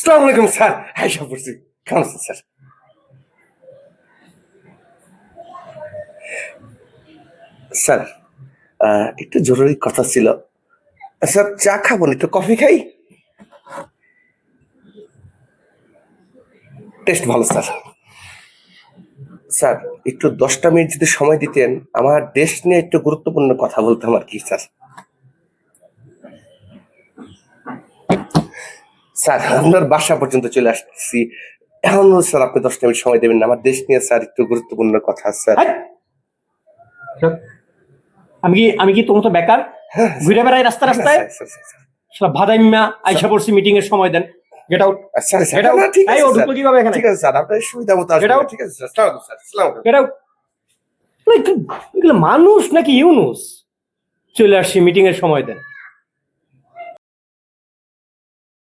সালাম আলাইকুম, স্যার। সব পড়ছি কেমন আছেন, স্যার? স্যার একটু জরুরি কথা ছিল। স্যার, চা খাব না, একটু কফি খাই? টেস্ট ভালো, স্যার। স্যার, একটু দশটা মিনিট যদি সময় দিতেন, আমার দেশ নিয়ে একটু গুরুত্বপূর্ণ কথা বলতাম আর কি, স্যার। স্যার আপনার বাসা পর্যন্ত চলে আসছি এখন স্যার আপনি দশটা মিনিট সময় দেবেন না। আমার দেশ নিয়ে স্যার একটু গুরুত্বপূর্ণ কথা স্যার। আমি কি আমি কি তোমার তো বেকার? হ্যাঁ, ঘুরে বেড়াই রাস্তা রাস্তায়? স্যার। সারা ভাদাইম্যা আইসা পড়ছি মিটিং এর সময় দেন। Get out sir, out. না, ঠিক আছে। ঢুকলো কীভাবে এখানে? ঠিক আছে স্যার আপনার সুবিধা মতো Get out. ঠিক আছে স্যার গেট আউট এগুলো মানুষ নাকি ইউনুস? চলে আসছি মিটিং এর সময় দেন।